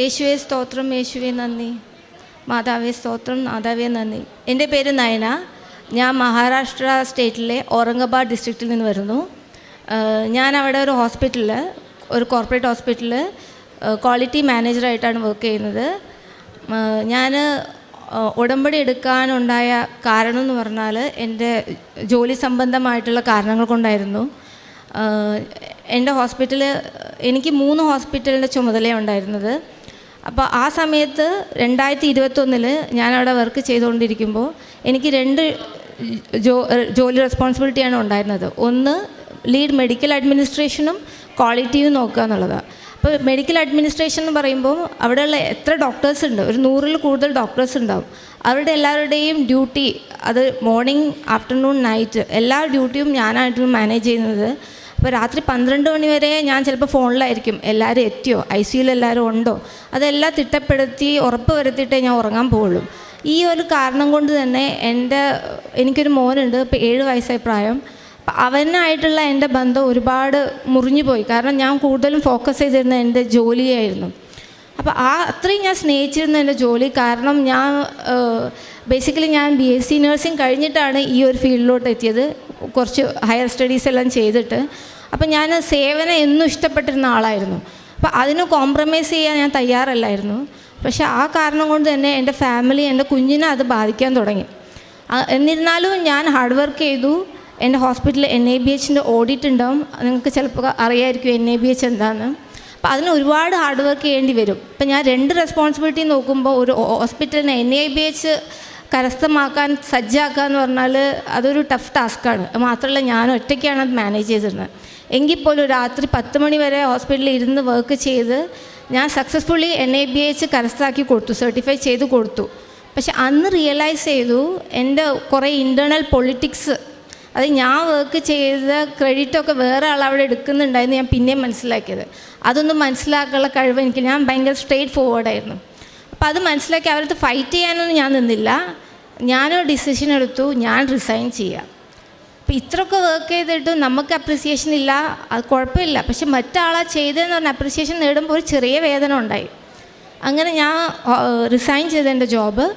യേശുവെ സ്തോത്രം യേശുവെ നന്ദി. മാതാവേ സ്തോത്രം മാതാവേ നന്ദി. എന്റെ പേര് നയന. ഞാൻ മഹാരാഷ്ട്ര സ്റ്റേറ്റിലെ ഔറംഗാബാദ് ഡിസ്ട്രിക്റ്റിൽ നിന്ന് വരുന്നു. ഞാൻ അവിടെ ഒരു ഹോസ്പിറ്റലിൽ ഒരു കോർപ്പറേറ്റ് ഹോസ്പിറ്റലിൽ ക്വാളിറ്റി മാനേജറായിട്ടാണ് വർക്ക് ചെയ്യുന്നത്. ഞാൻ ഉടമ്പടി എടുക്കാനുണ്ടായ കാരണം എന്ന് പറഞ്ഞാൽ എന്റെ ജോലി സംബന്ധമായിട്ടുള്ള കാരണങ്ങൾ കൊണ്ടായിരുന്നു. എന്റെ ഹോസ്പിറ്റൽ എനിക്ക് മൂന്ന് ഹോസ്പിറ്റലിന്റെ ചുമതലയാണ് ഉണ്ടായിരുന്നത്. അപ്പോൾ ആ സമയത്ത് രണ്ടായിരത്തി ഇരുപത്തൊന്നിൽ ഞാനവിടെ വർക്ക് ചെയ്തുകൊണ്ടിരിക്കുമ്പോൾ എനിക്ക് രണ്ട് ജോ ജോലി റെസ്പോൺസിബിലിറ്റിയാണ് ഉണ്ടായിരുന്നത്. ഒന്ന് ലീഡ് മെഡിക്കൽ അഡ്മിനിസ്ട്രേഷനും ക്വാളിറ്റിയും നോക്കുക എന്നുള്ളതാണ് അപ്പോൾ മെഡിക്കൽ അഡ്മിനിസ്ട്രേഷൻ എന്ന് പറയുമ്പോൾ അവിടെയുള്ള എത്ര ഡോക്ടേഴ്സ് ഉണ്ട്? ഒരു നൂറിൽ കൂടുതൽ ഡോക്ടേഴ്സ് ഉണ്ടാവും. അവരുടെ എല്ലാവരുടെയും ഡ്യൂട്ടി അത് മോർണിംഗ് ആഫ്റ്റർനൂൺ നൈറ്റ് എല്ലാ ഡ്യൂട്ടിയും ഞാനായിട്ട് മാനേജ് ചെയ്യുന്നത്. അപ്പോൾ രാത്രി പന്ത്രണ്ട് മണി വരെ ഞാൻ ചിലപ്പോൾ ഫോണിലായിരിക്കും. എല്ലാവരും എത്തിയോ? ഐ സിയിൽ എല്ലാവരും ഉണ്ടോ? അതെല്ലാം തിട്ടപ്പെടുത്തി ഉറപ്പ് വരുത്തിയിട്ടേ ഞാൻ ഉറങ്ങാൻ പോവുള്ളൂ. ഈ ഒരു കാരണം കൊണ്ട് തന്നെ എന്റെ എനിക്കൊരു മോനുണ്ട്. ഇപ്പോൾ ഏഴ് വയസ്സായ പ്രായം. അവനായിട്ടുള്ള എന്റെ ബന്ധം ഒരുപാട് മുറിഞ്ഞു പോയി. കാരണം ഞാൻ കൂടുതലും ഫോക്കസ് ചെയ്തിരുന്ന എന്റെ ജോലിയായിരുന്നു. അപ്പോൾ ആ അത്രയും ഞാൻ സ്നേഹിച്ചിരുന്ന എന്റെ ജോലി. കാരണം ഞാൻ ബേസിക്കലി ഞാൻ ബി എസ് സി നഴ്സിംഗ് കഴിഞ്ഞിട്ടാണ് ഈ ഒരു ഫീൽഡിലോട്ട് എത്തിയത്. കുറച്ച് ഹയർ സ്റ്റഡീസ് എല്ലാം ചെയ്തിട്ട്. അപ്പോൾ ഞാൻ സേവനം എന്നും ഇഷ്ടപ്പെട്ടിരുന്ന ആളായിരുന്നു. അപ്പം അതിന് കോംപ്രമൈസ് ചെയ്യാൻ ഞാൻ തയ്യാറല്ലായിരുന്നു. പക്ഷെ ആ കാരണം കൊണ്ട് തന്നെ എന്റെ ഫാമിലി എന്റെ കുഞ്ഞിനെ അത് ബാധിക്കാൻ തുടങ്ങി. എന്നിരുന്നാലും ഞാൻ ഹാർഡ് വർക്ക് ചെയ്തു. എന്റെ ഹോസ്പിറ്റലിൽ എൻ എ ബി എച്ചിന്റെ ഓഡിറ്റ് ഉണ്ടാവും. നിങ്ങൾക്ക് ചിലപ്പോൾ അറിയായിരിക്കും എൻ എ ബി എച്ച് എന്താണെന്ന് അപ്പോൾ അതിന് ഒരുപാട് ഹാർഡ് വർക്ക് ചെയ്യേണ്ടി വരും. ഇപ്പം ഞാൻ രണ്ട് റെസ്പോൺസിബിലിറ്റി നോക്കുമ്പോൾ ഒരു ഹോസ്പിറ്റലിനെ എൻ എ ബി എച്ച് കരസ്ഥമാക്കാൻ സജ്ജാക്കുക എന്ന് പറഞ്ഞാൽ അതൊരു ടഫ് ടാസ്ക്കാണ് മാത്രമല്ല ഞാൻ ഒറ്റയ്ക്കാണ് അത് മാനേജ് ചെയ്തിരുന്നത്. എങ്കിൽ പോലും രാത്രി പത്ത് മണി വരെ ഹോസ്പിറ്റലിൽ ഇരുന്ന് വർക്ക് ചെയ്ത് ഞാൻ successfully N A B H കരസ്ഥാക്കി കൊടുത്തു സർട്ടിഫൈ ചെയ്ത് കൊടുത്തു. പക്ഷെ അന്ന് റിയലൈസ് ചെയ്തു എന്റെ കുറേ ഇന്റേർണൽ പൊളിറ്റിക്സ് അത് ഞാൻ വർക്ക് ചെയ്ത ക്രെഡിറ്റൊക്കെ വേറെ ആൾ അവിടെ എടുക്കുന്നുണ്ടായിരുന്നു ഞാൻ പിന്നെയും മനസ്സിലാക്കിയത്. അതൊന്നും മനസ്സിലാക്കാനുള്ള കഴിവ് എനിക്ക് ഞാൻ ഭയങ്കര സ്ട്രെയിറ്റ് ഫോർവേഡായിരുന്നു അപ്പോൾ അത് മനസ്സിലാക്കി അവരടുത്ത് ഫൈറ്റ് ചെയ്യാനൊന്നും ഞാൻ നിന്നില്ല. ഞാനൊരു ഡിസിഷൻ എടുത്തു ഞാൻ റിസൈൻ ചെയ്യാം. അപ്പോൾ ഇത്രയൊക്കെ വർക്ക് ചെയ്തിട്ട് നമുക്ക് അപ്രിസിയേഷൻ ഇല്ല അത് കുഴപ്പമില്ല. പക്ഷെ മറ്റാളാ ചെയ്തതെന്ന് പറഞ്ഞ അപ്രിസിയേഷൻ നേടുമ്പോൾ ഒരു ചെറിയ വേദന ഉണ്ടായി. അങ്ങനെ ഞാൻ റിസൈൻ ചെയ്ത എന്റെ ജോബ്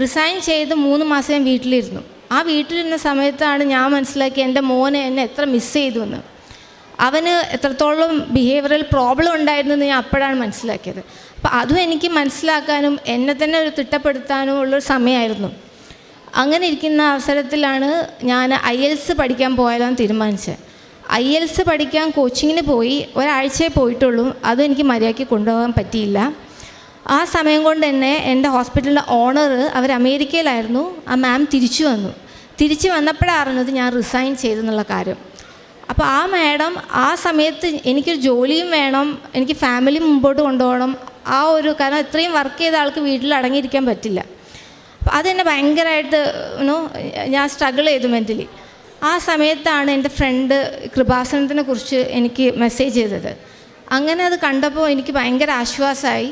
റിസൈൻ ചെയ്ത് മൂന്ന് മാസം ഞാൻ വീട്ടിലിരുന്നു. ആ വീട്ടിലിരുന്ന സമയത്താണ് ഞാൻ മനസ്സിലാക്കിയത് എന്റെ മോനെ എന്നെ എത്ര മിസ് ചെയ്തു എന്ന്. അവന് എത്രത്തോളം ബിഹേവിയറൽ പ്രോബ്ലം ഉണ്ടായിരുന്നു എന്ന് ഞാൻ അപ്പോഴാണ് മനസ്സിലാക്കിയത്. അപ്പോൾ അതും എനിക്ക് മനസ്സിലാക്കാനും എന്നെ തന്നെ ഒരു തിട്ടപ്പെടുത്താനും ഉള്ളൊരു സമയമായിരുന്നു. അങ്ങനെ ഇരിക്കുന്ന അവസരത്തിലാണ് ഞാൻ ഐ എൽസ് പഠിക്കാൻ പോയാലാണ് തീരുമാനിച്ചത്. ഐ എൽസ് പഠിക്കാൻ കോച്ചിങ്ങിന് പോയി ഒരാഴ്ചയെ പോയിട്ടുള്ളൂ. അതും എനിക്ക് മര്യാദയ്ക്ക് കൊണ്ടുപോകാൻ പറ്റിയില്ല. ആ സമയം കൊണ്ട് തന്നെ എന്റെ ഹോസ്പിറ്റലിന്റെ ഓണർ അവർ അമേരിക്കയിലായിരുന്നു. ആ മാം തിരിച്ചു വന്നു. തിരിച്ചു വന്നപ്പോഴാണ് ഞാൻ റിസൈൻ ചെയ്തെന്നുള്ള കാര്യം. അപ്പോൾ ആ മാഡം ആ സമയത്ത് എനിക്കൊരു ജോലിയും വേണം എനിക്ക് ഫാമിലി മുമ്പോട്ട് കൊണ്ടുപോകണം. ആ ഒരു കാരണം ഇത്രയും വർക്ക് ചെയ്ത ആൾക്ക് വീട്ടിൽ അടങ്ങിയിരിക്കാൻ പറ്റില്ല. അപ്പോൾ അതെന്നെ ഭയങ്കരമായിട്ട് യുനോ ഞാൻ സ്ട്രഗിൾ ചെയ്തു മെന്റലി ആ സമയത്താണ് എന്റെ ഫ്രണ്ട് കൃപാസനത്തിനെ കുറിച്ച് എനിക്ക് മെസ്സേജ് ചെയ്തത്. അങ്ങനെ അത് കണ്ടപ്പോൾ എനിക്ക് ഭയങ്കര ആശ്വാസമായി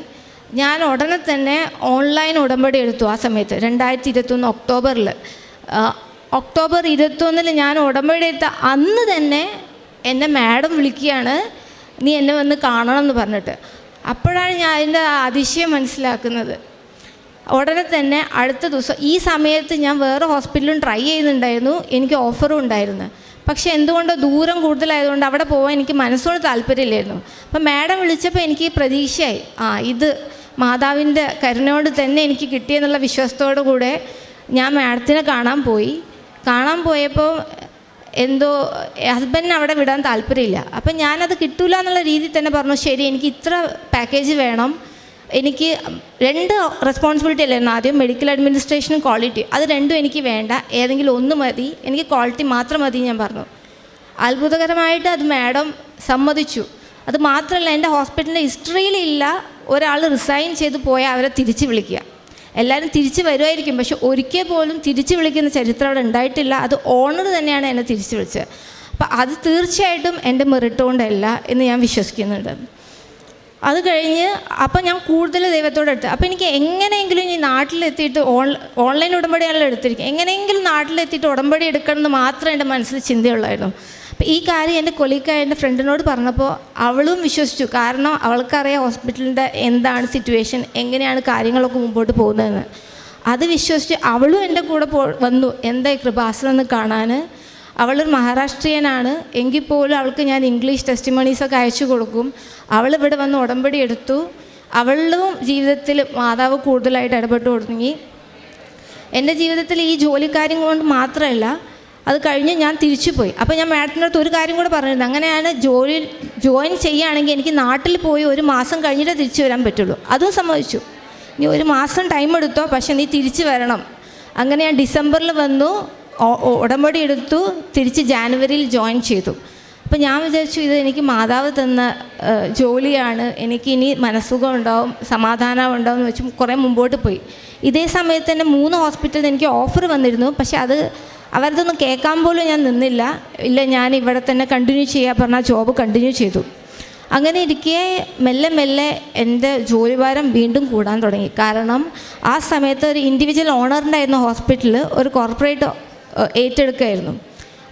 ഞാൻ ഉടനെ തന്നെ ഓൺലൈൻ ഉടമ്പടി എടുത്തു ആ സമയത്ത് രണ്ടായിരത്തി ഇരുപത്തൊന്ന് ഒക്ടോബറിൽ ഒക്ടോബർ ഇരുപത്തൊന്നിൽ ഞാൻ ഉടമ്പടി എടുത്ത അന്ന് തന്നെ എന്നെ മാഡം വിളിക്കുകയാണ് നീ എന്നെ വന്ന് കാണണം എന്ന് പറഞ്ഞിട്ട്. അപ്പോഴാണ് ഞാൻ അതിന്റെ അതിശയം മനസ്സിലാക്കുന്നത്. ഉടനെ തന്നെ അടുത്ത ദിവസം ഈ സമയത്ത് ഞാൻ വേറെ ഹോസ്പിറ്റലും ട്രൈ ചെയ്യുന്നുണ്ടായിരുന്നു. എനിക്ക് ഓഫറും ഉണ്ടായിരുന്നു. പക്ഷേ എന്തുകൊണ്ടോ ദൂരം കൂടുതലായതുകൊണ്ട് അവിടെ പോകാൻ എനിക്ക് മനസ്സോട് താല്പര്യമില്ലായിരുന്നു. അപ്പം മാഡം വിളിച്ചപ്പോൾ എനിക്ക് പ്രതീക്ഷയായി. ആ ഇത് മാതാവിന്റെ കരുണയോട് തന്നെ എനിക്ക് കിട്ടിയെന്നുള്ള വിശ്വാസത്തോടു കൂടെ ഞാൻ മാഡത്തിനെ കാണാൻ പോയി. കാണാൻ പോയപ്പോൾ എന്തോ ഹസ്ബൻഡിന് അവിടെ വിടാൻ താല്പര്യമില്ല. അപ്പം ഞാനത് കിട്ടൂല എന്നുള്ള രീതിയിൽ തന്നെ പറഞ്ഞു ശരി എനിക്ക് ഇത്ര പാക്കേജ് വേണം. എനിക്ക് രണ്ട് റെസ്പോൺസിബിലിറ്റി അല്ലായിരുന്നു ആദ്യം മെഡിക്കൽ അഡ്മിനിസ്ട്രേഷനും ക്വാളിറ്റി അത് രണ്ടും എനിക്ക് വേണ്ട. ഏതെങ്കിലും ഒന്ന് മതി. എനിക്ക് ക്വാളിറ്റി മാത്രം മതി ഞാൻ പറഞ്ഞു. അത്ഭുതകരമായിട്ട് അത് മാഡം സമ്മതിച്ചു. അത് മാത്രമല്ല എന്റെ ഹോസ്പിറ്റലിന്റെ ഹിസ്റ്ററിയിലില്ല ഒരാൾ റിസൈൻ ചെയ്ത് പോയാൽ അവരെ തിരിച്ച് വിളിക്കുക. എല്ലാവരും തിരിച്ച് വരുമായിരിക്കും പക്ഷെ ഒരിക്കൽ പോലും തിരിച്ച് വിളിക്കുന്ന ചരിത്രം അവിടെ ഉണ്ടായിട്ടില്ല. അത് ഓണർ തന്നെയാണ് എന്നെ തിരിച്ച് വിളിച്ചത്. അപ്പം അത് തീർച്ചയായിട്ടും എന്റെ മെറിറ്റ് കൊണ്ടല്ല എന്ന് ഞാൻ വിശ്വസിക്കുന്നുണ്ട്. അത് കഴിഞ്ഞ് അപ്പം ഞാൻ കൂടുതൽ ദൈവത്തോട് എടുത്ത് അപ്പം എനിക്ക് എങ്ങനെയെങ്കിലും ഈ നാട്ടിലെത്തിയിട്ട് ഓൺ ഓൺലൈൻ ഉടമ്പടിയാണല്ലോ എടുത്തിരിക്കുക എങ്ങനെയെങ്കിലും നാട്ടിലെത്തിയിട്ട് ഉടമ്പടി എടുക്കണം എന്ന് മാത്രമേ എന്റെ മനസ്സിൽ ചിന്തയുള്ളായിരുന്നു. അപ്പം ഈ കാര്യം എന്റെ കൊലീക്കായ എന്റെ ഫ്രണ്ടിനോട് പറഞ്ഞപ്പോൾ അവളും വിശ്വസിച്ചു. കാരണം അവൾക്കറിയാം ഹോസ്പിറ്റലിന്റെ എന്താണ് സിറ്റുവേഷൻ എങ്ങനെയാണ് കാര്യങ്ങളൊക്കെ മുമ്പോട്ട് പോകുന്നതെന്ന്. അത് വിശ്വസിച്ച് അവളും എന്റെ കൂടെ പോ വന്നു. എന്താ കൃപാസനം എന്ന് കാണാൻ. അവളൊരു മഹാരാഷ്ട്രീയനാണ്. എങ്കിൽ പോലും അവൾക്ക് ഞാൻ ഇംഗ്ലീഷ് ടെസ്റ്റിമണീസൊക്കെ അയച്ചു കൊടുക്കും. അവൾ ഇവിടെ വന്ന് ഉടമ്പടി എടുത്തു. അവളും ജീവിതത്തിൽ മാതാവ് കൂടുതലായിട്ട് ഇടപെട്ട് തുടങ്ങി. എന്റെ ജീവിതത്തിൽ ഈ ജോലിക്കാര്യം കൊണ്ട് മാത്രമല്ല അത് കഴിഞ്ഞ് ഞാൻ തിരിച്ചു പോയി അപ്പോൾ ഞാൻ മാഡത്തിന്റെ അടുത്ത് ഒരു കാര്യം കൂടെ പറഞ്ഞിരുന്നു. അങ്ങനെയാണ് ജോലി ജോയിൻ ചെയ്യുകയാണെങ്കിൽ എനിക്ക് നാട്ടിൽ പോയി ഒരു മാസം കഴിഞ്ഞിട്ടേ തിരിച്ചു വരാൻ പറ്റുള്ളൂ. അതും സമ്മതിച്ചു നീ ഒരു മാസം ടൈം എടുത്തോ? പക്ഷേ നീ തിരിച്ചു വരണം. അങ്ങനെ ഞാൻ ഡിസംബറിൽ വന്നു. ഉടമ്പടി എടുത്തു തിരിച്ച് ജാനുവരിയിൽ ജോയിൻ ചെയ്തു. അപ്പോൾ ഞാൻ വിചാരിച്ചു ഇത് എനിക്ക് മാതാവ് തന്ന ജോലിയാണ്. എനിക്ക് ഇനി മനസ്സുഖം ഉണ്ടാവും സമാധാനം ഉണ്ടാവും എന്ന് വെച്ച് കുറേ മുമ്പോട്ട് പോയി. ഇതേ സമയത്ത് തന്നെ മൂന്ന് ഹോസ്പിറ്റലിൽ എനിക്ക് ഓഫർ വന്നിരുന്നു. പക്ഷെ അത് അവരതൊന്നും കേൾക്കാൻ പോലും ഞാൻ നിന്നില്ല. ഇല്ല ഞാൻ ഇവിടെ തന്നെ കണ്ടിന്യൂ ചെയ്യാൻ പറഞ്ഞാൽ ജോബ് കണ്ടിന്യൂ ചെയ്തു. അങ്ങനെ ഇരിക്കെ മെല്ലെ മെല്ലെ എന്റെ ജോലിഭാരം വീണ്ടും കൂടാൻ തുടങ്ങി. കാരണം ആ സമയത്ത് ഒരു ഇൻഡിവിജ്വൽ ഓണറിന്റെ ഹോസ്പിറ്റലിൽ ഒരു കോർപ്പറേറ്റ് ഏറ്റെടുക്കുകയായിരുന്നു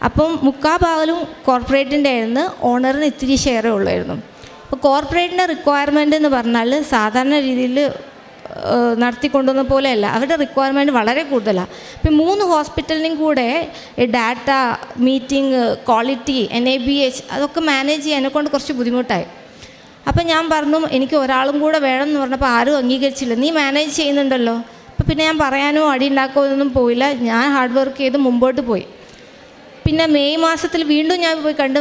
അപ്പം മുക്കാ ഭാഗലും കോർപ്പറേറ്റിന്റെ ആയിരുന്നു. ഓണറിന് ഇത്തിരി ഷെയറേ ഉള്ളായിരുന്നു. അപ്പോൾ കോർപ്പറേറ്റിന്റെ റിക്വയർമെന്റ് എന്ന് പറഞ്ഞാൽ സാധാരണ രീതിയിൽ നടത്തിക്കൊണ്ടുവന്ന പോലെയല്ല. അവരുടെ റിക്വയർമെന്റ് വളരെ കൂടുതലാണ് ഇപ്പം മൂന്ന് ഹോസ്പിറ്റലിനും കൂടെ data meeting quality N A B H അതൊക്കെ മാനേജ് ചെയ്യാനെ കൊണ്ട് കുറച്ച് ബുദ്ധിമുട്ടായി. അപ്പം ഞാൻ പറഞ്ഞു എനിക്ക് ഒരാളും കൂടെ വേണം എന്ന് പറഞ്ഞപ്പോൾ ആരും അംഗീകരിച്ചില്ല. നീ മാനേജ് ചെയ്യുന്നുണ്ടല്ലോ? അപ്പം പിന്നെ ഞാൻ പറയാനോ അടി ഉണ്ടാക്കോ ഒന്നും പോയില്ല. ഞാൻ ഹാർഡ് വർക്ക് ചെയ്ത് മുമ്പോട്ട് പോയി. പിന്നെ മെയ് മാസത്തിൽ വീണ്ടും ഞാൻ പോയി കണ്ട്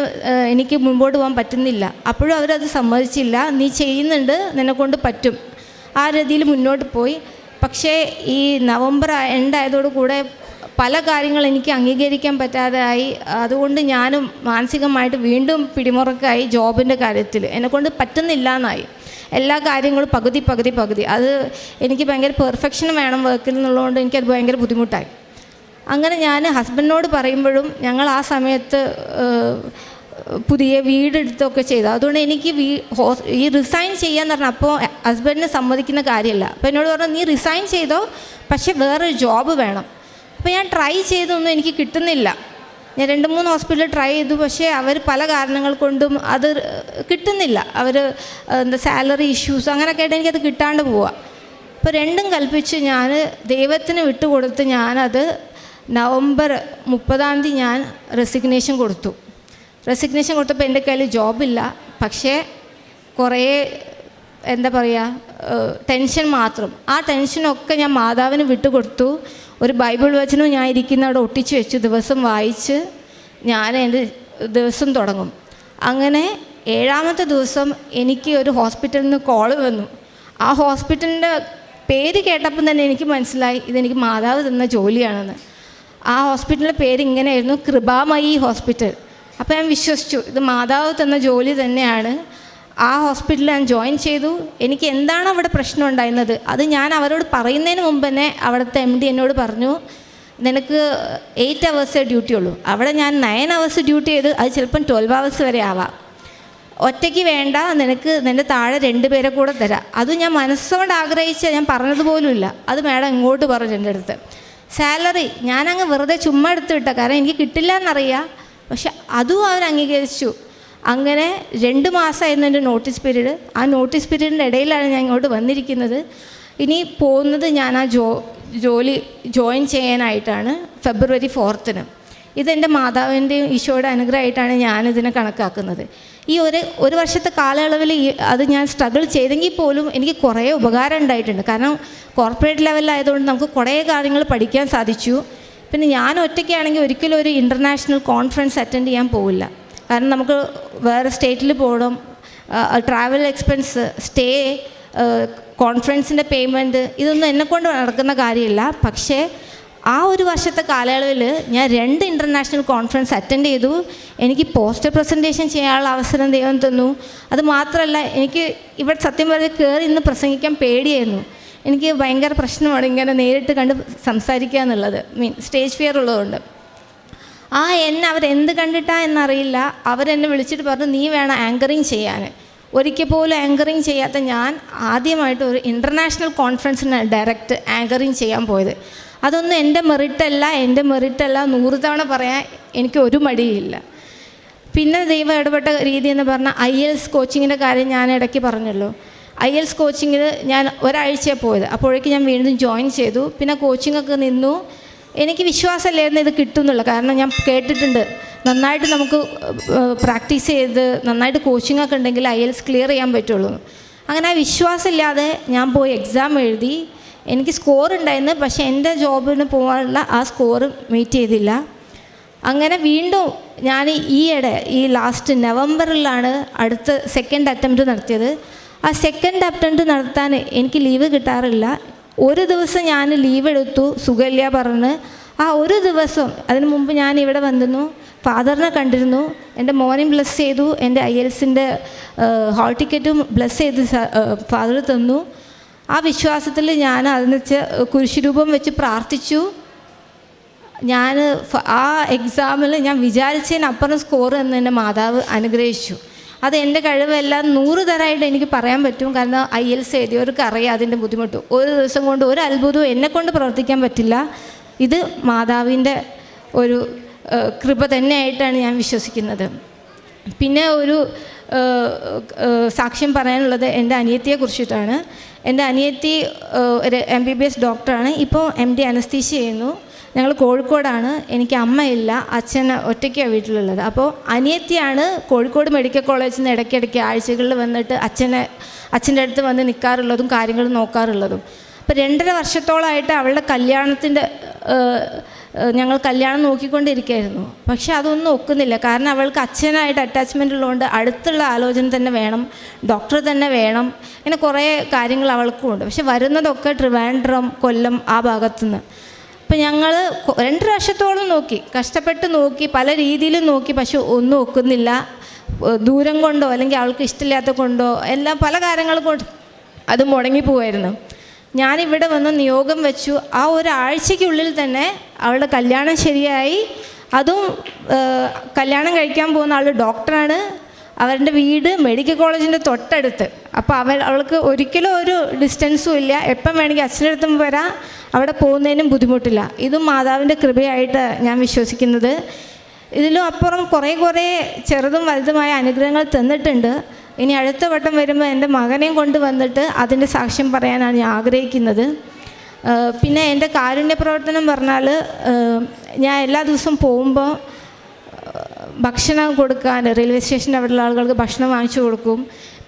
എനിക്ക് മുമ്പോട്ട് പോകാൻ പറ്റുന്നില്ല. അപ്പോഴും അവരത് സമ്മതിച്ചില്ല. നീ ചെയ്യുന്നുണ്ട് നിന്നെക്കൊണ്ട് പറ്റും. ആ രീതിയിൽ മുന്നോട്ട് പോയി. പക്ഷേ ഈ നവംബർ എൻഡ് കൂടെ പല കാര്യങ്ങൾ എനിക്ക് അംഗീകരിക്കാൻ പറ്റാതെ ആയി. അതുകൊണ്ട് ഞാനും മാനസികമായിട്ട് വീണ്ടും പിടിമുറക്കായി ജോബിന്റെ കാര്യത്തിൽ. എന്നെക്കൊണ്ട് പറ്റുന്നില്ല എന്നായി എല്ലാ കാര്യങ്ങളും പകുതി പകുതി പകുതി. അത് എനിക്ക് ഭയങ്കര പെർഫെക്ഷൻ വേണം വർക്കിൽ എന്നുള്ളതുകൊണ്ട് എനിക്കത് ഭയങ്കര ബുദ്ധിമുട്ടായി. അങ്ങനെ ഞാൻ ഹസ്ബൻഡിനോട് പറയുമ്പോഴും ഞങ്ങൾ ആ സമയത്ത് പുതിയ വീടെടുത്തൊക്കെ ചെയ്തു. അതുകൊണ്ട് എനിക്ക് വീ ഈ റിസൈൻ ചെയ്യാന്ന് പറഞ്ഞാൽ അപ്പോൾ ഹസ്ബൻഡിന് സമ്മതിക്കുന്ന കാര്യമല്ല. അപ്പോൾ എന്നോട് പറഞ്ഞു നീ റിസൈൻ ചെയ്തോ പക്ഷേ വേറൊരു ജോബ് വേണം. അപ്പോൾ ഞാൻ ട്രൈ ചെയ്തൊന്നും എനിക്ക് കിട്ടുന്നില്ല. ഞാൻ രണ്ട് മൂന്ന് ഹോസ്പിറ്റലിൽ ട്രൈ ചെയ്തു. പക്ഷേ അവർ പല കാരണങ്ങൾ കൊണ്ടും അത് കിട്ടുന്നില്ല. അവർ എന്താ സാലറി ഇഷ്യൂസ് അങ്ങനെയൊക്കെ ആയിട്ട് എനിക്കത് കിട്ടാണ്ട് പോവാം. അപ്പോൾ രണ്ടും കൽപ്പിച്ച് ഞാൻ ദൈവത്തിന് വിട്ടുകൊടുത്ത് ഞാനത് നവംബർ മുപ്പതാം തീയതി ഞാൻ റെസിഗ്നേഷൻ കൊടുത്തു. റെസിഗ്നേഷൻ കൊടുത്തപ്പോൾ എന്റെ കയ്യിൽ ജോബില്ല പക്ഷേ കുറേ എന്താ പറയുക ടെൻഷൻ മാത്രം. ആ ടെൻഷനൊക്കെ ഞാൻ മാതാവിന് വിട്ടുകൊടുത്തു ഒരു ബൈബിൾ വചനം ഞാൻ ഇരിക്കുന്ന അവിടെ ഒട്ടിച്ച് വെച്ചു ദിവസം വായിച്ച് ഞാൻ എന്റെ ദിവസം തുടങ്ങും. അങ്ങനെ ഏഴാമത്തെ ദിവസം എനിക്ക് ഒരു ഹോസ്പിറ്റലിൽ നിന്ന് കോൾ വന്നു. ആ ഹോസ്പിറ്റലിന്റെ പേര് കേട്ടപ്പം തന്നെ എനിക്ക് മനസ്സിലായി ഇതെനിക്ക് മാതാവ് തന്ന ജോലിയാണെന്ന്. ആ ഹോസ്പിറ്റലിന്റെ പേര് ഇങ്ങനെയായിരുന്നു കൃപാമയി ഹോസ്പിറ്റൽ. അപ്പോൾ ഞാൻ വിശ്വസിച്ചു ഇത് മാതാവ് തന്ന ജോലി തന്നെയാണ്. ആ ഹോസ്പിറ്റലിൽ ഞാൻ ജോയിൻ ചെയ്തു. എനിക്ക് എന്താണ് അവിടെ പ്രശ്നം ഉണ്ടായിരുന്നത്? അത് ഞാൻ അവരോട് പറയുന്നതിന് മുമ്പ് തന്നെ അവിടുത്തെ എം ഡി എന്നോട് പറഞ്ഞു നിനക്ക് എയ്റ്റ് അവേഴ്സേ ഡ്യൂട്ടി ഉള്ളൂ. അവിടെ ഞാൻ നയൻ അവേഴ്സ് ഡ്യൂട്ടി ചെയ്ത് അത് ചിലപ്പം ട്വൽവ് അവേഴ്സ് വരെ ആവാം. ഒറ്റയ്ക്ക് വേണ്ട നിനക്ക് നിന്റെ താഴെ രണ്ട് പേരെ കൂടെ തരാം. അത് ഞാൻ മനസ്സുകൊണ്ട് ആഗ്രഹിച്ച ഞാൻ പറഞ്ഞതുപോലുമില്ല അത് മാഡം ഇങ്ങോട്ട് പറഞ്ഞു എന്റെ അടുത്ത്. സാലറി ഞാനങ്ങ് വെറുതെ ചുമ്മാ എടുത്ത് വിട്ട. കാരണം എനിക്ക് കിട്ടില്ല എന്നറിയാം. പക്ഷെ അതും അവർ അംഗീകരിച്ചു. അങ്ങനെ രണ്ട് മാസമായിരുന്നു എന്റെ നോട്ടീസ് പീരീഡ് ആ നോട്ടീസ് പീരീഡിന്റെ ഇടയിലാണ് ഞാൻ ഇങ്ങോട്ട് വന്നിരിക്കുന്നത്. ഇനി പോകുന്നത് ഞാൻ ആ ജോ ജോലി ജോയിൻ ചെയ്യാനായിട്ടാണ് ഫെബ്രുവരി ഫോർത്തിന് ഇതെന്റെ മാതാവിന്റെയും ഈശോയുടെ അനുഗ്രഹമായിട്ടാണ് ഞാനിതിനെ കണക്കാക്കുന്നത്. ഈ ഒരു ഒരു വർഷത്തെ കാലയളവിൽ അത് ഞാൻ സ്ട്രഗിൾ ചെയ്തെങ്കിൽ പോലും എനിക്ക് കുറേ ഉപകാരം ഉണ്ടായിട്ടുണ്ട്. കാരണം കോർപ്പറേറ്റ് ലെവലിലായതുകൊണ്ട് നമുക്ക് കുറേ കാര്യങ്ങൾ പഠിക്കാൻ സാധിച്ചു. പിന്നെ ഞാൻ ഒറ്റയ്ക്കാണെങ്കിൽ ഒരിക്കലും ഒരു ഇന്റർനാഷണൽ കോൺഫറൻസ് അറ്റൻഡ് ചെയ്യാൻ പോവില്ല. കാരണം നമുക്ക് വേറെ സ്റ്റേറ്റിൽ പോകണം. ട്രാവൽ എക്സ്പെൻസ് സ്റ്റേ കോൺഫറൻസിന്റെ പേയ്മെന്റ് ഇതൊന്നും എന്നെക്കൊണ്ട് നടക്കുന്ന കാര്യമില്ല. പക്ഷേ ആ ഒരു വർഷത്തെ കാലയളവിൽ ഞാൻ രണ്ട് ഇന്റർനാഷണൽ കോൺഫറൻസ് അറ്റൻഡ് ചെയ്തു. എനിക്ക് പോസ്റ്റർ പ്രസന്റേഷൻ ചെയ്യാനുള്ള അവസരം ദൈവം തന്നു. അത് മാത്രമല്ല എനിക്ക് ഇവിടെ സത്യം പറഞ്ഞ് കയറി ഇന്ന് പ്രസംഗിക്കാൻ പേടിയായിരുന്നു. എനിക്ക് ഭയങ്കര പ്രശ്നമാണ് ഇങ്ങനെ നേരിട്ട് കണ്ട് സംസാരിക്കുക എന്നുള്ളത് മീൻ സ്റ്റേജ് ഫിയർ ഉള്ളതുകൊണ്ട്. ആ എന്നെ അവരെന്ത് കണ്ടിട്ടാ എന്നറിയില്ല. അവരെന്നെ വിളിച്ചിട്ട് പറഞ്ഞു നീ വേണം ആങ്കറിങ് ചെയ്യാൻ. ഒരിക്കൽ പോലും ആങ്കറിങ് ചെയ്യാത്ത ഞാൻ ആദ്യമായിട്ട് ഒരു ഇന്റർനാഷണൽ കോൺഫറൻസിന് ഡയറക്റ്റ് ആങ്കറിങ് ചെയ്യാൻ പോയത്. അതൊന്നും എന്റെ മെറിറ്റല്ല എന്റെ മെറിറ്റല്ല നൂറ് തവണ പറയാൻ എനിക്ക് ഒരു മടിയില്ല. പിന്നെ ദൈവം ഇടപെട്ട രീതി എന്ന് പറഞ്ഞാൽ ഐ എൽസ് കോച്ചിങ്ങിന്റെ കാര്യം ഞാൻ ഇടയ്ക്ക് പറഞ്ഞല്ലോ. ഐ എൽസ് കോച്ചിങ്ങിന് ഞാൻ ഒരാഴ്ചയാണ് പോയത്. അപ്പോഴേക്കും ഞാൻ വീണ്ടും ജോയിൻ ചെയ്തു. പിന്നെ കോച്ചിങ്ങൊക്കെ നിന്നു. എനിക്ക് വിശ്വാസമല്ലായിരുന്നു ഇത് കിട്ടും എന്നുള്ള കാരണം ഞാൻ കേട്ടിട്ടുണ്ട്. നന്നായിട്ട് നമുക്ക് പ്രാക്ടീസ് ചെയ്ത് നന്നായിട്ട് കോച്ചിങ് ഒക്കെ ഉണ്ടെങ്കിൽ ഐ എൽസ് ക്ലിയർ ചെയ്യാൻ പറ്റുള്ളൂ. അങ്ങനെ വിശ്വാസമില്ലാതെ ഞാൻ പോയി എക്സാം എഴുതി. എനിക്ക് സ്കോർ ഉണ്ടായിരുന്നു പക്ഷേ എന്റെ ജോബിന് പോകാനുള്ള ആ സ്കോർ മീറ്റ് ചെയ്തില്ല. അങ്ങനെ വീണ്ടും ഞാൻ ഈയിടെ ഈ ലാസ്റ്റ് നവംബറിലാണ് അടുത്ത സെക്കൻഡ് അറ്റംപ്റ്റ് നടത്തിയത്. ആ സെക്കൻഡ് അറ്റംപ്റ്റ് നടത്താൻ എനിക്ക് ലീവ് കിട്ടാറില്ല. ഒരു ദിവസം ഞാൻ ലീവ് എടുത്തു സുഗല്യ പറഞ്ഞ് ആ ഒരു ദിവസം. അതിന് മുമ്പ് ഞാൻ ഇവിടെ വന്നിരുന്നു ഫാദറിനെ കണ്ടിരുന്നു എന്റെ മോനെയും ബ്ലസ് ചെയ്തു എന്റെ ഐ എൽസിന്റെ ഹാൾ ടിക്കറ്റും ബ്ലസ് ചെയ്ത് ഫാദർ തന്നു. ആ വിശ്വാസത്തിൽ ഞാൻ അതിന് വെച്ച് കുരിശുരൂപം വെച്ച് പ്രാർത്ഥിച്ചു. ഞാൻ ആ എക്സാമിൽ ഞാൻ വിചാരിച്ചതിനപ്പുറം സ്കോർ എന്ന് എന്റെ മാതാവ് അനുഗ്രഹിച്ചു. അത് എന്റെ കഴിവെല്ലാം നൂറ് തരമായിട്ട് എനിക്ക് പറയാൻ പറ്റും. കാരണം ഐ എൽസ് എഴുതിയവർക്ക് അറിയാം അതിന്റെ ബുദ്ധിമുട്ട്. ഒരു ദിവസം കൊണ്ട് ഒരു അത്ഭുതവും എന്നെ കൊണ്ട് പ്രവർത്തിക്കാൻ പറ്റില്ല. ഇത് മാതാവിന്റെ ഒരു കൃപ തന്നെയായിട്ടാണ് ഞാൻ വിശ്വസിക്കുന്നത്. പിന്നെ ഒരു സാക്ഷ്യം പറയാനുള്ളത് എന്റെ അനിയത്തിയെ കുറിച്ചിട്ടാണ്. എന്റെ അനിയത്തി ഒരു എം ബി ബി എസ് ഡോക്ടറാണ് ഇപ്പോൾ എം ഡി അനസ്തീഷ്യ ചെയ്യുന്നു. ഞങ്ങൾ കോഴിക്കോടാണ്. എനിക്ക് അമ്മയില്ല. അച്ഛൻ ഒറ്റയ്ക്കാണ് വീട്ടിലുള്ളത്. അപ്പോൾ അനിയത്തിയാണ് കോഴിക്കോട് മെഡിക്കൽ കോളേജിൽ നിന്ന് ഇടയ്ക്കിടയ്ക്ക് ആഴ്ചകളിൽ വന്നിട്ട് അച്ഛനെ അച്ഛന്റെ അടുത്ത് വന്ന് നിൽക്കാറുള്ളതും കാര്യങ്ങൾ നോക്കാറുള്ളതും. അപ്പോൾ രണ്ടര വർഷത്തോളമായിട്ട് അവളുടെ കല്യാണത്തിന്റെ ഞങ്ങൾ കല്യാണം നോക്കിക്കൊണ്ടിരിക്കുകയായിരുന്നു പക്ഷെ അതൊന്നും ഒക്കുന്നില്ല. കാരണം അവൾക്ക് അച്ഛനായിട്ട് അറ്റാച്ച്മെന്റ് ഉള്ളതുകൊണ്ട് അടുത്തുള്ള ആലോചന തന്നെ വേണം. ഡോക്ടർ തന്നെ വേണം. ഇങ്ങനെ കുറേ കാര്യങ്ങൾ അവൾക്കും ഉണ്ട്. പക്ഷെ വരുന്നതൊക്കെ ട്രിവാൻഡ്രം കൊല്ലം ആ ഭാഗത്തുനിന്ന്. അപ്പം ഞങ്ങൾ രണ്ട് വർഷത്തോളം നോക്കി. കഷ്ടപ്പെട്ട് നോക്കി പല രീതിയിലും നോക്കി. പക്ഷെ ഒന്നും ഒക്കുന്നില്ല. ദൂരം കൊണ്ടോ അല്ലെങ്കിൽ അവൾക്ക് ഇഷ്ടമില്ലാത്ത കൊണ്ടോ എല്ലാം പല കാര്യങ്ങൾ കൊണ്ട് അത് മുടങ്ങിപ്പോവായിരുന്നു ഞാനിവിടെ വന്ന് നിയോഗം വെച്ചു. ആ ഒരാഴ്ചയ്ക്കുള്ളിൽ തന്നെ അവളുടെ കല്യാണം ശരിയായി. അതും കല്യാണം കഴിക്കാൻ പോകുന്ന ആൾ ഡോക്ടറാണ്. അവരുടെ വീട് മെഡിക്കൽ കോളേജിന്റെ തൊട്ടടുത്ത്. അപ്പോൾ അവൾ അവൾക്ക് ഒരിക്കലും ഒരു ഡിസ്റ്റൻസും ഇല്ല. എപ്പം വേണമെങ്കിൽ അച്ഛനടുത്തും വരാം. അവിടെ പോകുന്നതിനും ബുദ്ധിമുട്ടില്ല. ഇതും മാതാവിന്റെ കൃപയായിട്ട് ഞാൻ വിശ്വസിക്കുന്നത്. ഇതിലും അപ്പുറം കുറേ കുറേ ചെറുതും വലുതുമായ അനുഗ്രഹങ്ങൾ തന്നിട്ടുണ്ട്. ഇനി അടുത്ത വട്ടം വരുമ്പോൾ എന്റെ മകനെയും കൊണ്ട് വന്നിട്ട് അതിന്റെ സാക്ഷ്യം പറയാനാണ് ഞാൻ ആഗ്രഹിക്കുന്നത്. പിന്നെ എന്റെ കാരുണ്യ പ്രവർത്തനം പറഞ്ഞാൽ ഞാൻ എല്ലാ ദിവസവും പോകുമ്പോൾ ഭക്ഷണം കൊടുക്കാൻ റെയിൽവേ സ്റ്റേഷന്റെ അവിടെയുള്ള ആളുകൾക്ക് ഭക്ഷണം വാങ്ങിച്ചു കൊടുക്കും.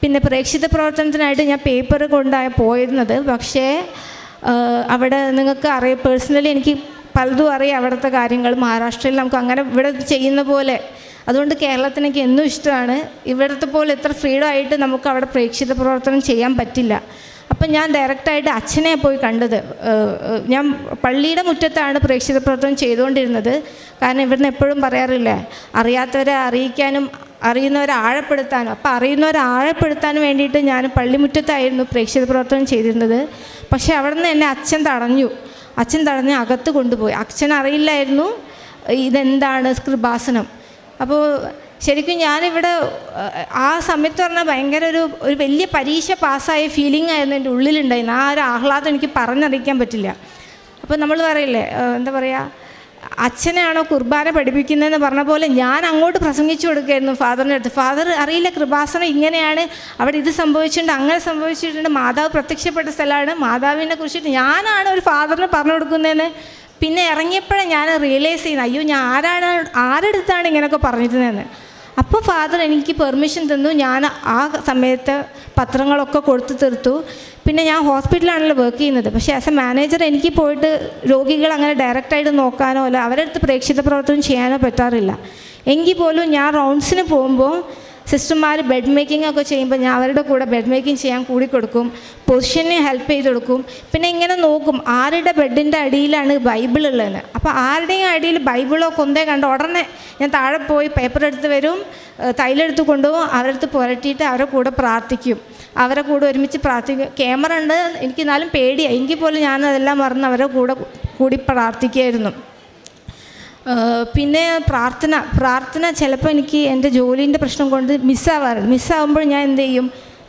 പിന്നെ പ്രേക്ഷിത പ്രവർത്തനത്തിനായിട്ട് ഞാൻ പേപ്പർ കൊണ്ടാണ് പോയിരുന്നത്. പക്ഷേ അവിടെ നിങ്ങൾക്ക് അറിയാം പേഴ്സണലി എനിക്ക് പലതും അറിയാം അവിടുത്തെ കാര്യങ്ങൾ. മഹാരാഷ്ട്രയിൽ നമുക്ക് അങ്ങനെ ഇവിടെ ചെയ്യുന്ന പോലെ. അതുകൊണ്ട് കേരളത്തിനൊക്കെ എന്നും ഇഷ്ടമാണ്. ഇവിടുത്തെ പോലെ എത്ര ഫ്രീഡം ആയിട്ട് നമുക്ക് അവിടെ പ്രേക്ഷിത പ്രവർത്തനം ചെയ്യാൻ പറ്റില്ല. അപ്പം ഞാൻ ഡയറക്റ്റായിട്ട് അച്ഛനെ പോയി കണ്ടത്. ഞാൻ പള്ളിയുടെ മുറ്റത്താണ് പ്രേക്ഷിത പ്രവർത്തനം ചെയ്തുകൊണ്ടിരുന്നത്. കാരണം ഇവിടുന്ന് എപ്പോഴും പറയാറില്ലേ അറിയാത്തവരെ അറിയിക്കാനും അറിയുന്നവരെ ആഴപ്പെടുത്താനും. അപ്പം അറിയുന്നവരെ ആഴപ്പെടുത്താനും വേണ്ടിയിട്ട് ഞാൻ പള്ളിമുറ്റത്തായിരുന്നു പ്രേക്ഷിത പ്രവർത്തനം ചെയ്തിരുന്നത്. പക്ഷേ അവിടെ നിന്ന് എന്നെ അച്ഛൻ തടഞ്ഞു. അച്ഛൻ തടഞ്ഞ് അകത്ത് കൊണ്ടുപോയി. അച്ഛൻ അറിയില്ലായിരുന്നു ഇതെന്താണ് കൃപാസനം. അപ്പോൾ ശരിക്കും ഞാനിവിടെ ആ സമയത്ത് പറഞ്ഞാൽ ഭയങ്കര ഒരു ഒരു വലിയ പരീക്ഷ പാസ്സായ ഫീലിംഗ് ആയിരുന്നു എന്റെ ഉള്ളിലുണ്ടായിരുന്നു ആ ഒരു ആഹ്ലാദം എനിക്ക് പറഞ്ഞറിയിക്കാൻ പറ്റില്ല. അപ്പോൾ നമ്മൾ പറയില്ലേ എന്താ പറയുക അച്ഛനാണോ കുർബാന പഠിപ്പിക്കുന്നതെന്ന് പറഞ്ഞ പോലെ ഞാൻ അങ്ങോട്ട് പ്രസംഗിച്ചു കൊടുക്കുകയായിരുന്നു ഫാദറിന്റെ അടുത്ത്. ഫാദർ അറിയില്ല കൃപാസനം ഇങ്ങനെയാണ് അവിടെ ഇത് സംഭവിച്ചിട്ടുണ്ട് അങ്ങനെ സംഭവിച്ചിട്ടുണ്ട് മാതാവ് പ്രത്യക്ഷപ്പെട്ട സ്ഥലമാണ് മാതാവിനെ കുറിച്ചിട്ട് ഞാനാണ് ഒരു ഫാദറിന് പറഞ്ഞു കൊടുക്കുന്നതെന്ന്. പിന്നെ ഇറങ്ങിയപ്പോഴാണ് ഞാൻ റിയലൈസ് ചെയ്യുന്നത് അയ്യോ ഞാൻ ആരാണ് ആരെടുത്താണ് ഇങ്ങനെയൊക്കെ പറഞ്ഞിരുന്നതെന്ന്. അപ്പോൾ ഫാദർ എനിക്ക് പെർമിഷൻ തന്നു. ഞാൻ ആ സമയത്ത് പത്രങ്ങളൊക്കെ കൊടുത്തു തീർത്തു. പിന്നെ ഞാൻ ഹോസ്പിറ്റലാണല്ലോ വർക്ക് ചെയ്യുന്നത്. പക്ഷേ ആസ് എ മാനേജർ എനിക്ക് പോയിട്ട് രോഗികൾ അങ്ങനെ ഡയറക്റ്റായിട്ട് നോക്കാനോ അല്ല അവരുടെ അടുത്ത് പ്രേക്ഷിത പ്രവർത്തനം ചെയ്യാനോ പറ്റാറില്ല. എങ്കിൽ പോലും ഞാൻ റൗണ്ട്സിന് പോകുമ്പോൾ സിസ്റ്റർമാർ ബെഡ് മേക്കിംഗ് ഒക്കെ ചെയ്യുമ്പോൾ ഞാൻ അവരുടെ കൂടെ ബെഡ് മേക്കിംഗ് ചെയ്യാൻ കൂടി കൊടുക്കും പൊസിഷനെ ഹെൽപ്പ് ചെയ്ത് കൊടുക്കും പിന്നെ ഇങ്ങനെ നോക്കും ആരുടെ ബെഡിന്റെ അടിയിലാണ് ബൈബിൾ ഉള്ളതെന്ന് അപ്പോൾ ആരുടെയും അടിയിൽ ബൈബിളോ കൊന്തേ കണ്ട ഉടനെ ഞാൻ താഴെ പോയി പേപ്പർ എടുത്ത് വരും തൈലെടുത്ത് കൊണ്ടുപോകും അവരുടെ അടുത്ത് പുരട്ടിയിട്ട് അവരെ കൂടെ പ്രാർത്ഥിക്കും. അവരെ കൂടെ ഒരുമിച്ച് പ്രാർത്ഥിക്കും. ക്യാമറ ഉണ്ട് എനിക്ക് എന്നാലും പേടിയായി എങ്കിൽ പോലും ഞാൻ അതെല്ലാം മറന്ന് അവരെ കൂടെ കൂടി പ്രാർത്ഥിക്കുമായിരുന്നു പിന്നെ പ്രാർത്ഥന. പ്രാർത്ഥന ചിലപ്പോൾ എനിക്ക് എന്റെ ജോലീന്റെ പ്രശ്നം കൊണ്ട് മിസ്സാവാറുണ്ട് മിസ്സാവുമ്പോൾ ഞാൻ എന്ത് ചെയ്യും?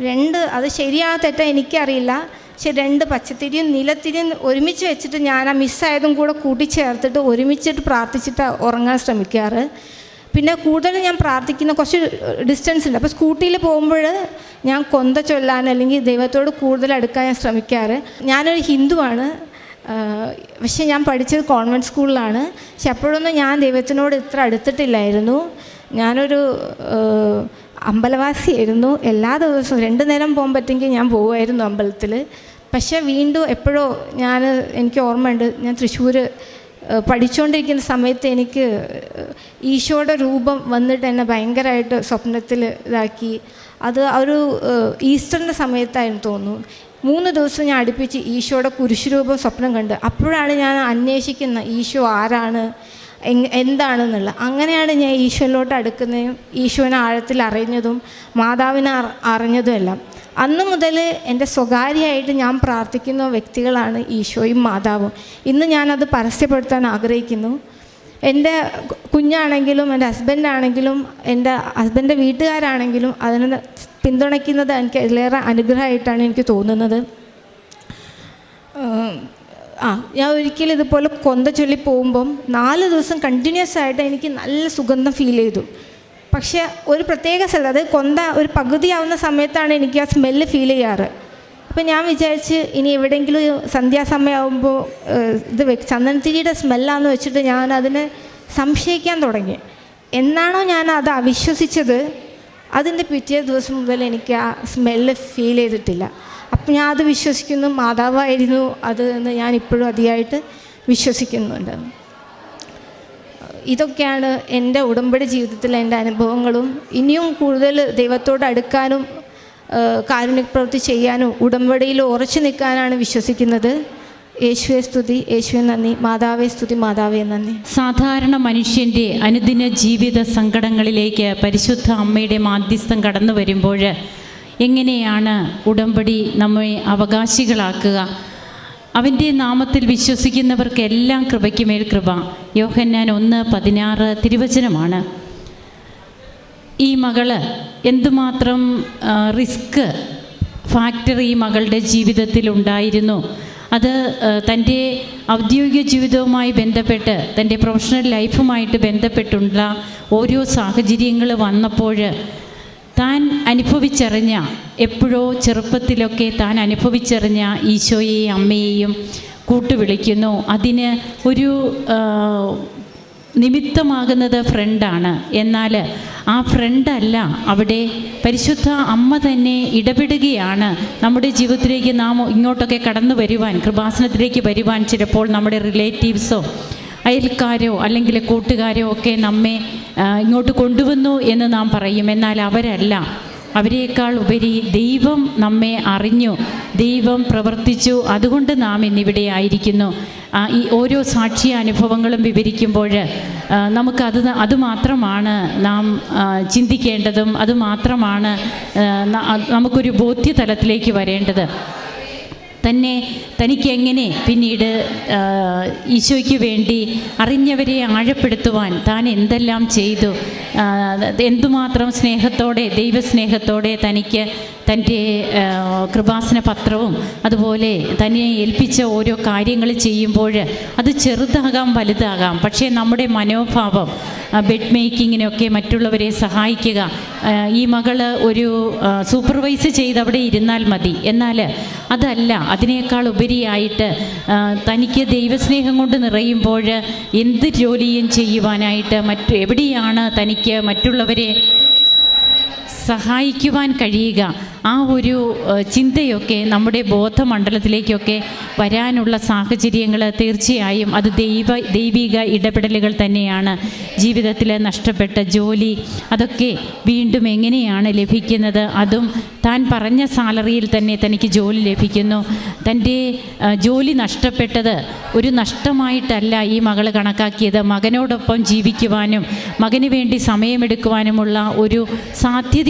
രണ്ട് അത് ശരിയാ തെറ്റാ എനിക്കറിയില്ല. പക്ഷെ രണ്ട് പച്ചത്തിരിയും നിലത്തിരിയും ഒരുമിച്ച് വെച്ചിട്ട് ഞാൻ ആ മിസ്സായതും കൂടെ കൂട്ടിച്ചേർത്തിട്ട് ഒരുമിച്ചിട്ട് പ്രാർത്ഥിച്ചിട്ട് ഉറങ്ങാൻ ശ്രമിക്കാറ്. പിന്നെ കൂടുതൽ ഞാൻ പ്രാർത്ഥിക്കുന്ന കുറച്ച് ഡിസ്റ്റൻസ് ഉണ്ട്. അപ്പോൾ സ്കൂട്ടിയിൽ പോകുമ്പോൾ ഞാൻ കൊന്ത ചൊല്ലാൻ അല്ലെങ്കിൽ ദൈവത്തോട് കൂടുതൽ അടുക്കാൻ ഞാൻ ശ്രമിക്കാറ്. ഞാനൊരു ഹിന്ദുവാണ്. പക്ഷേ ഞാൻ പഠിച്ചത് കോൺവെന്റ് സ്കൂളിലാണ്. പക്ഷെ അപ്പോഴൊന്നും ഞാൻ ദൈവത്തിനോട് ഇത്ര അടുത്തിട്ടില്ലായിരുന്നു. ഞാനൊരു അമ്പലവാസിയായിരുന്നു. എല്ലാ ദിവസവും രണ്ട് നേരം പോകാൻ പറ്റുമെങ്കിൽ ഞാൻ പോകുമായിരുന്നു അമ്പലത്തിൽ പക്ഷേ വീണ്ടും എപ്പോഴോ ഞാൻ എനിക്ക് ഓർമ്മയുണ്ട് ഞാൻ തൃശ്ശൂർ പഠിച്ചുകൊണ്ടിരിക്കുന്ന സമയത്ത് എനിക്ക് ഈശോയുടെ രൂപം വന്നിട്ട് എന്നെ ഭയങ്കരമായിട്ട് സ്വപ്നത്തിൽ ഇതാക്കി. അത് ഒരു ഈസ്റ്ററിന്റെ സമയത്തായിരുന്നു തോന്നുന്നു. മൂന്ന് ദിവസം ഞാൻ അടുപ്പിച്ച് ഈശോയുടെ കുരിശുരൂപം സ്വപ്നം കണ്ട് അപ്പോഴാണ് ഞാൻ അന്വേഷിക്കുന്ന ഈശോ ആരാണ് എന്താണെന്നുള്ളത്. അങ്ങനെയാണ് ഞാൻ ഈശോയിലോട്ട് അടുക്കുന്നതും ഈശോനെ ആഴത്തിൽ അറിഞ്ഞതും മാതാവിനെ അറി- അറിഞ്ഞതും എല്ലാം. അന്ന് മുതൽ എന്റെ സ്വകാര്യമായിട്ട് ഞാൻ പ്രാർത്ഥിക്കുന്ന വ്യക്തികളാണ് ഈശോയും മാതാവും. ഇന്ന് ഞാനത് പരസ്യപ്പെടുത്താൻ ആഗ്രഹിക്കുന്നു. എന്റെ കുഞ്ഞാണെങ്കിലും എന്റെ ഹസ്ബൻഡാണെങ്കിലും എന്റെ ഹസ്ബന്റെ വീട്ടുകാരാണെങ്കിലും അതിനെ പിന്തുണയ്ക്കുന്നത് എനിക്ക് അതിലേറെ അനുഗ്രഹമായിട്ടാണ് എനിക്ക് തോന്നുന്നത്. ആ ഞാൻ ഒരിക്കലും ഇതുപോലെ കൊന്ത ചൊല്ലി പോകുമ്പം നാല് ദിവസം കണ്ടിന്യൂസ് ആയിട്ട് എനിക്ക് നല്ല സുഗന്ധം ഫീൽ ചെയ്തു. പക്ഷേ ഒരു പ്രത്യേക സ്ഥലം അത് കൊന്ത ഒരു പകുതിയാവുന്ന സമയത്താണ് എനിക്ക് ആ സ്മെല്ല് ഫീൽ ചെയ്യാറ്. അപ്പം ഞാൻ വിചാരിച്ച് ഇനി എവിടെയെങ്കിലും സന്ധ്യാസമയമാകുമ്പോൾ ഇത് വെ ചന്ദനത്തിരിയുടെ സ്മെല്ലാന്ന് വെച്ചിട്ട് ഞാൻ അതിനെ സംശയിക്കാൻ തുടങ്ങി. എന്നാണോ ഞാൻ അത് അവിശ്വസിച്ചത്? അതിന്റെ പിറ്റേ ദിവസം മുതൽ എനിക്ക് ആ സ്മെല്ല് ഫീൽ ചെയ്തിട്ടില്ല. അപ്പം ഞാൻ അത് വിശ്വസിക്കുന്നു. മാതാവായിരുന്നു അത് എന്ന് ഞാൻ ഇപ്പോഴും അതിയായിട്ട് വിശ്വസിക്കുന്നുണ്ട്. ഇതൊക്കെയാണ് എന്റെ ഉടമ്പടി ജീവിതത്തിലെ എന്റെ അനുഭവങ്ങളും. ഇനിയും കൂടുതൽ ദൈവത്തോട് അടുക്കാനും കാരുണ്യ പ്രവൃത്തി ചെയ്യാനും ഉടമ്പടിയിൽ ഉറച്ചു നിൽക്കാനാണ് വിശ്വസിക്കുന്നത്. യേശുവെ സ്തുതി യേശുവെ നന്ദി മാതാവേ സ്തുതി മാതാവേ നന്ദി. സാധാരണ മനുഷ്യന്റെ അനുദിന ജീവിത സങ്കടങ്ങളിലേക്ക് പരിശുദ്ധ അമ്മയുടെ മാധ്യസ്ഥം കടന്നു വരുമ്പോൾ എങ്ങനെയാണ് ഉടമ്പടി നമ്മെ അവകാശികളാക്കുക? അവന്റെ നാമത്തിൽ വിശ്വസിക്കുന്നവർക്കെല്ലാം കൃപയ്ക്ക് മേൽ കൃപ. യോഹന്നാൻ ഒന്ന് പതിനാറ് തിരുവചനമാണ്. ഈ മകൾ എന്തുമാത്രം റിസ്ക് ഫാക്ടർ ഈ മകളുടെ ജീവിതത്തിൽ ഉണ്ടായിരുന്നു? അത് തന്റെ ഔദ്യോഗിക ജീവിതവുമായി ബന്ധപ്പെട്ട് തന്റെ പ്രൊഫഷണൽ ലൈഫുമായിട്ട് ബന്ധപ്പെട്ടുള്ള ഓരോ സാഹചര്യങ്ങൾ വന്നപ്പോൾ താൻ അനുഭവിച്ചറിഞ്ഞ എപ്പോഴോ ചെറുപ്പത്തിലൊക്കെ താൻ അനുഭവിച്ചറിഞ്ഞ ഈശോയെയും അമ്മയെയും കൂട്ടുവിളിക്കുന്നു. അതിന് ഒരു നിമിത്തമാകുന്നത് ഫ്രണ്ടാണ്. എന്നാൽ ആ ഫ്രണ്ടല്ല അവിടെ പരിശുദ്ധ അമ്മ തന്നെ ഇടപെടുകയാണ്. നമ്മുടെ ജീവിതത്തിലേക്ക് നാം ഇങ്ങോട്ടൊക്കെ കടന്നു വരുവാൻ കൃപാസനത്തിലേക്ക് വരുവാൻ ചിലപ്പോൾ നമ്മുടെ റിലേറ്റീവ്സോ അയൽക്കാരോ അല്ലെങ്കിൽ കൂട്ടുകാരോ ഒക്കെ നമ്മെ ഇങ്ങോട്ട് കൊണ്ടുവന്നു എന്ന് നാം പറയും. എന്നാൽ അവരല്ല. അവരെക്കാൾ ഉപരി ദൈവം നമ്മെ അറിഞ്ഞു ദൈവം പ്രവർത്തിച്ചു അതുകൊണ്ട് നാം ഇന്നിവിടെ ആയിരിക്കുന്നു. ഈ ഓരോ സാക്ഷി അനുഭവങ്ങളും വിവരിക്കുമ്പോൾ നമുക്കത് അതുമാത്രമാണ് നാം ചിന്തിക്കേണ്ടതും അത് മാത്രമാണ് ആ, ന- നമുക്കൊരു ബോധ്യതലത്തിലേക്ക് വരേണ്ടത്. തന്നെ തനിക്ക് എങ്ങനെ പിന്നീട് ഈശോയ്ക്ക് വേണ്ടി അറിഞ്ഞവരെ ആഴപ്പെടുത്തുവാൻ താൻ എന്തെല്ലാം ചെയ്തു? എന്തുമാത്രം സ്നേഹത്തോടെ ദൈവസ്നേഹത്തോടെ തനിക്ക് തന്റെ കൃപാസന പത്രവും അതുപോലെ തന്നെ ഏൽപ്പിച്ച ഓരോ കാര്യങ്ങൾ ചെയ്യുമ്പോൾ അത് ചെറുതാകാം വലുതാകാം. പക്ഷേ നമ്മുടെ മനോഭാവം ബെഡ് മേക്കിങ്ങിനൊക്കെ മറ്റുള്ളവരെ സഹായിക്കുക ഈ മകൾ ഒരു സൂപ്പർവൈസ് ചെയ്ത് അവിടെ ഇരുന്നാൽ മതി. എന്നാൽ അതല്ല അതിനേക്കാൾ ഉപരിയായിട്ട് തനിക്ക് ദൈവസ്നേഹം കൊണ്ട് നിറയുമ്പോൾ എന്ത് ജോലിയും ചെയ്യുവാനായിട്ട് മറ്റു എവിടെയാണ് തനിക്ക് മറ്റുള്ളവരെ സഹായിക്കുവാൻ കഴിയുക. ആ ഒരു ചിന്തയൊക്കെ നമ്മുടെ ബോധമണ്ഡലത്തിലേക്കൊക്കെ വരാനുള്ള സാഹചര്യങ്ങൾ തീർച്ചയായും അത് ദൈവ ദൈവിക ഇടപെടലുകൾ തന്നെയാണ്. ജീവിതത്തിൽ നഷ്ടപ്പെട്ട ജോലി അതൊക്കെ വീണ്ടും എങ്ങനെയാണ് ലഭിക്കുന്നത്? അതും താൻ പറഞ്ഞ സാലറിയിൽ തന്നെ തനിക്ക് ജോലി ലഭിക്കുന്നു. തന്റെ ജോലി നഷ്ടപ്പെട്ടത് ഒരു നഷ്ടമായിട്ടല്ല ഈ മകൾ കണക്കാക്കിയത്. മകനോടൊപ്പം ജീവിക്കുവാനും മകന് വേണ്ടി സമയമെടുക്കുവാനുമുള്ള ഒരു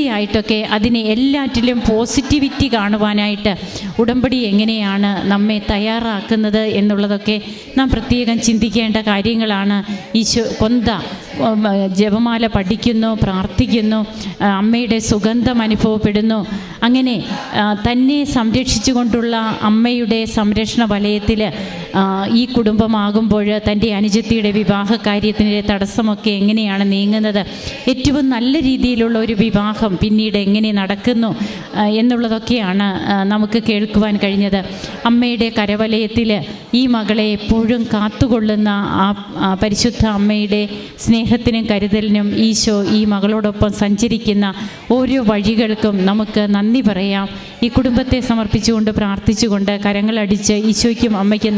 സാധ്യതയായിട്ടൊക്കെ അതിനെ എല്ലാറ്റിലും പോസിറ്റിവിറ്റി കാണുവാനായിട്ട് ഉടമ്പടി എങ്ങനെയാണ് നമ്മെ തയ്യാറാക്കുന്നത് എന്നുള്ളതൊക്കെ നാം പ്രത്യേകം ചിന്തിക്കേണ്ട കാര്യങ്ങളാണ്. ഈശോ കൊന്ത ജപമാല പഠിക്കുന്നു പ്രാർത്ഥിക്കുന്നു അമ്മയുടെ സുഗന്ധം അനുഭവപ്പെടുന്നു. അങ്ങനെ തന്നെ സംരക്ഷിച്ചുകൊണ്ടുള്ള അമ്മയുടെ സംരക്ഷണ വലയത്തിൽ ഈ കുടുംബമാകുമ്പോൾ തന്റെ അനുജത്തിയുടെ വിവാഹ കാര്യത്തിന്റെ തടസ്സമൊക്കെ എങ്ങനെയാണ് നീങ്ങുന്നത്? ഏറ്റവും നല്ല രീതിയിലുള്ള ഒരു വിവാഹം പിന്നീട് എങ്ങനെ നടക്കുന്നു എന്നുള്ളതൊക്കെയാണ് നമുക്ക് കേൾക്കുവാൻ കഴിഞ്ഞത്. അമ്മയുടെ കരവലയത്തിൽ ഈ മകളെ എപ്പോഴും കാത്തുകൊള്ളുന്ന ആ പരിശുദ്ധ അമ്മയുടെ സ്നേഹത്തിനും കരുതലിനും ഈശോ ഈ മകളോടൊപ്പം സഞ്ചരിക്കുന്ന ഓരോ വഴികൾക്കും നമുക്ക് നന്ദി പറയാം. ഈ കുടുംബത്തെ സമർപ്പിച്ചുകൊണ്ട് പ്രാർത്ഥിച്ചുകൊണ്ട് കരങ്ങളടിച്ച് ഈശോയ്ക്കും അമ്മയ്ക്കും